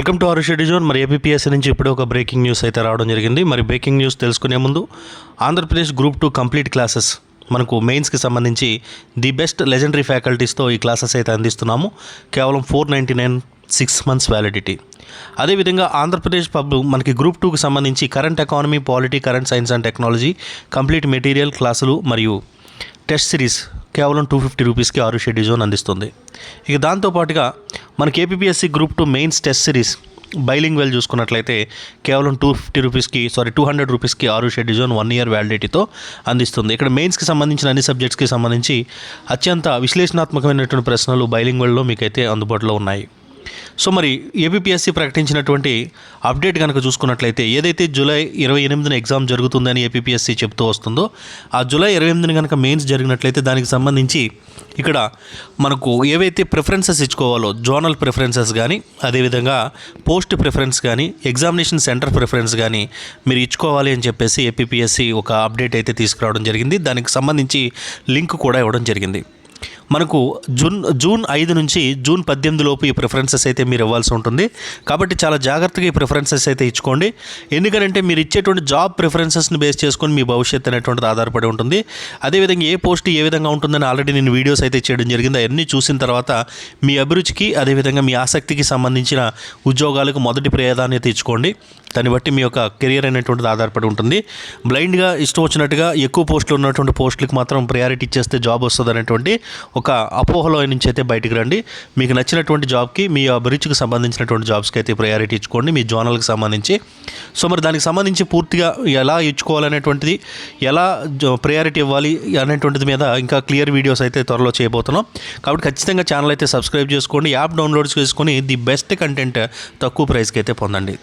Welcome to ఆరు షెడ్యూజోన్ మరి APSC నుంచి ఇప్పుడే ఒక బ్రేకింగ్ న్యూస్ అయితే రావడం జరిగింది. మరి బ్రేకింగ్ న్యూస్ తెలుసుకునే ముందు Andhra Pradesh group two complete classes మనకు మెయిన్స్కి సంబంధించి ది బెస్ట్ లెజెండరీ ఫ్యాకల్టీస్తో ఈ క్లాసెస్ అయితే అందిస్తున్నాము. కేవలం four ninety nine six months validity. అదేవిధంగా ఆంధ్రప్రదేశ్ పబ్ మనకి గ్రూప్ టూకి సంబంధించి current economy polity current science and technology complete material క్లాసులు మరియు టెస్ట్ సిరీస్ కేవలం టూ ఫిఫ్టీ రూపీస్కి ఆరు షెడ్యూల్ జోన్ అందిస్తుంది. ఇక దాంతోపాటుగా మనకి APSC group two mains test series bilingual చూసుకున్నట్లయితే కేవలం టూ ఫిఫ్టీ రూపీస్కి సారీ టూ హండ్రెడ్ రూపీస్కి ఆరు షెడ్ జోన్ వన్ ఇయర్ వ్యాలిడిటీతో అందిస్తుంది. ఇక్కడ మెయిన్స్కి సంబంధించిన అన్ని సబ్జెక్ట్స్కి సంబంధించి అత్యంత విశ్లేషణాత్మకమైనటువంటి ప్రశ్నలు బైలింగ్ వెల్లో మీకైతే అందుబాటులో ఉన్నాయి. సో మరి ఏపీఎస్సి ప్రకటించినటువంటి అప్డేట్ కనుక చూసుకున్నట్లయితే ఏదైతే జూలై ఇరవై ఎనిమిదిన ఎగ్జామ్ జరుగుతుందని ఏపీఎస్సి చెప్తూ వస్తుందో ఆ జూలై ఇరవై ఎనిమిదిన కనుక మెయిన్స్ జరిగినట్లయితే దానికి సంబంధించి ఇక్కడ మనకు ఏవైతే ప్రిఫరెన్సెస్ ఇచ్చుకోవాలో జోనల్ ప్రిఫరెన్సెస్ కానీ అదేవిధంగా పోస్ట్ ప్రిఫరెన్స్ కానీ ఎగ్జామినేషన్ సెంటర్ ప్రిఫరెన్స్ కానీ మీరు ఇచ్చుకోవాలి అని చెప్పేసి ఏపీఎస్సి ఒక అప్డేట్ అయితే తీసుకురావడం జరిగింది. దానికి సంబంధించి లింక్ కూడా ఇవ్వడం జరిగింది. మనకు జూన్ జూన్ ఐదు నుంచి జూన్ పద్దెనిమిది లోపు ఈ ప్రిఫరెన్సెస్ అయితే మీరు ఇవ్వాల్సి ఉంటుంది. కాబట్టి చాలా జాగ్రత్తగా ఈ ప్రిఫరెన్సెస్ అయితే ఇచ్చుకోండి. ఎందుకంటే మీరు ఇచ్చేటువంటి జాబ్ ప్రిఫరెన్సెస్ని బేస్ చేసుకొని మీ భవిష్యత్తు అనేటువంటిది ఆధారపడి ఉంటుంది. అదేవిధంగా ఏ పోస్ట్ ఏ విధంగా ఉంటుందని ఆల్రెడీ నేను వీడియోస్ అయితే చేయడం జరిగింది. అవన్నీ చూసిన తర్వాత మీ అభిరుచికి అదేవిధంగా మీ ఆసక్తికి సంబంధించిన ఉద్యోగాలకు మొదటి ప్రాధాన్యత ఇచ్చుకోండి. దాన్ని బట్టి మీ యొక్క కెరియర్ అనేటువంటిది ఆధారపడి ఉంటుంది. బ్లైండ్గా ఇష్టం వచ్చినట్టుగా ఎక్కువ పోస్టులు ఉన్నటువంటి పోస్టులకు మాత్రం ప్రయారిటీ ఇచ్చేస్తే జాబ్ వస్తుంది అనేటువంటి ఒక అపోహలో నుంచి అయితే బయటికి రండి. మీకు నచ్చినటువంటి జాబ్కి మీ అభిరుచికి సంబంధించినటువంటి జాబ్స్కి అయితే ప్రయారిటీ ఇచ్చుకోండి. మీ జోనల్కి సంబంధించి. సో మరి దానికి సంబంధించి పూర్తిగా ఎలా ఇచ్చుకోవాలనేటువంటిది ఎలా ప్రయారిటీ ఇవ్వాలి అనేటువంటిది మీద ఇంకా క్లియర్ వీడియోస్ అయితే త్వరలో చేయబోతున్నాం. కాబట్టి ఖచ్చితంగా ఛానల్ అయితే సబ్స్క్రైబ్ చేసుకోండి. యాప్ డౌన్లోడ్ చేసుకొని ది బెస్ట్ కంటెంట్ తక్కువ ప్రైస్కి అయితే పొందండి.